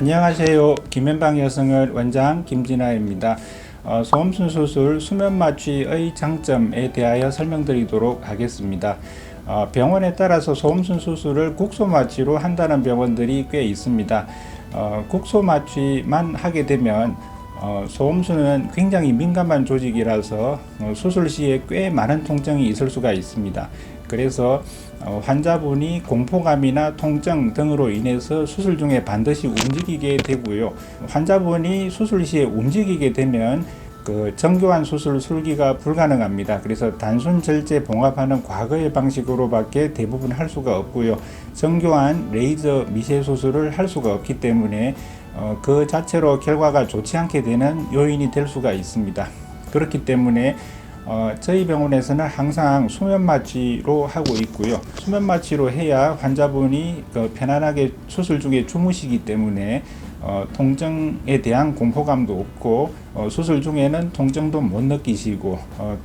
안녕하세요. 김현방 여성을 원장 김진아입니다. 어, 소음순 수술 수면 마취의 장점에 대하여 설명드리도록 하겠습니다. 어, 병원에 따라서 소음순 수술을 국소 마취로 한다는 병원들이 꽤 있습니다. 어, 국소 마취만 하게 되면 어, 소음수는 굉장히 민감한 조직이라서 어, 수술 시에 꽤 많은 통증이 있을 수가 있습니다. 그래서 어, 환자분이 공포감이나 통증 등으로 인해서 수술 중에 반드시 움직이게 되고요. 환자분이 수술 시에 움직이게 되면 그 정교한 수술 술기가 불가능합니다. 그래서 단순 절제 봉합하는 과거의 방식으로밖에 대부분 할 수가 없고요. 정교한 레이저 미세 수술을 할 수가 없기 때문에 어, 그 자체로 결과가 좋지 않게 되는 요인이 될 수가 있습니다. 그렇기 때문에 어, 저희 병원에서는 항상 수면 마취로 하고 있고요. 수면 마취로 해야 환자분이 그 편안하게 수술 중에 주무시기 때문에 어, 통증에 대한 공포감도 없고 어, 수술 중에는 통증도 못 느끼시고 어,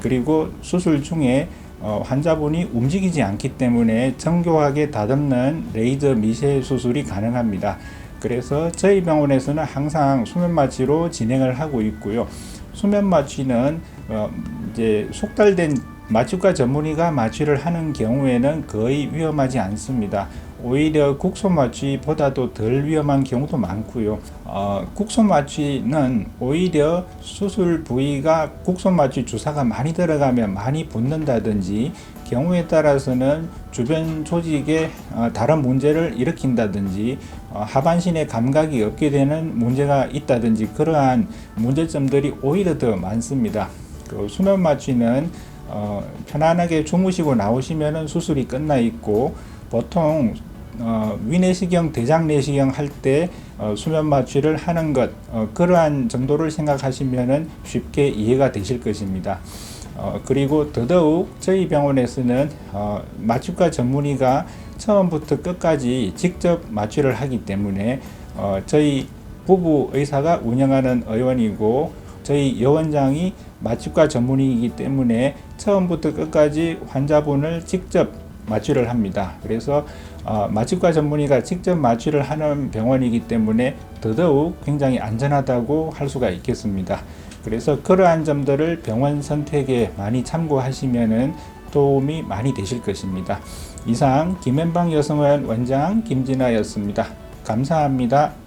그리고 수술 중에 어, 환자분이 움직이지 않기 때문에 정교하게 다듬는 레이저 미세 수술이 가능합니다. 그래서 저희 병원에서는 항상 수면 마취로 진행을 하고 있고요. 수면 마취는 어, 이제 속달된 마취과 전문의가 마취를 하는 경우에는 거의 위험하지 않습니다. 오히려 국소 마취보다도 덜 위험한 경우도 많고요. 어, 국소 마취는 오히려 수술 부위가 국소 마취 주사가 많이 들어가면 많이 붓는다든지 경우에 따라서는 주변 조직에 어, 다른 문제를 일으킨다든지 어, 하반신에 감각이 없게 되는 문제가 있다든지 그러한 문제점들이 오히려 더 많습니다. 그 수면 마취는 어, 편안하게 주무시고 나오시면은 수술이 끝나 있고 보통 어, 위내시경, 대장내시경 할때 어, 수면 마취를 하는 것 어, 그러한 정도를 생각하시면은 쉽게 이해가 되실 것입니다. 어, 그리고 더더욱 저희 병원에서는 어, 마취과 전문의가 처음부터 끝까지 직접 마취를 하기 때문에 어, 저희 부부 의사가 운영하는 의원이고 저희 여원장이 마취과 전문의이기 때문에 처음부터 끝까지 환자분을 직접 마취를 합니다. 그래서 어, 마취과 전문의가 직접 마취를 하는 병원이기 때문에 더더욱 굉장히 안전하다고 할 수가 있겠습니다. 그래서 그러한 점들을 병원 선택에 많이 참고하시면은 도움이 많이 되실 것입니다. 이상 김현방 여성원 원장 김진아였습니다. 감사합니다.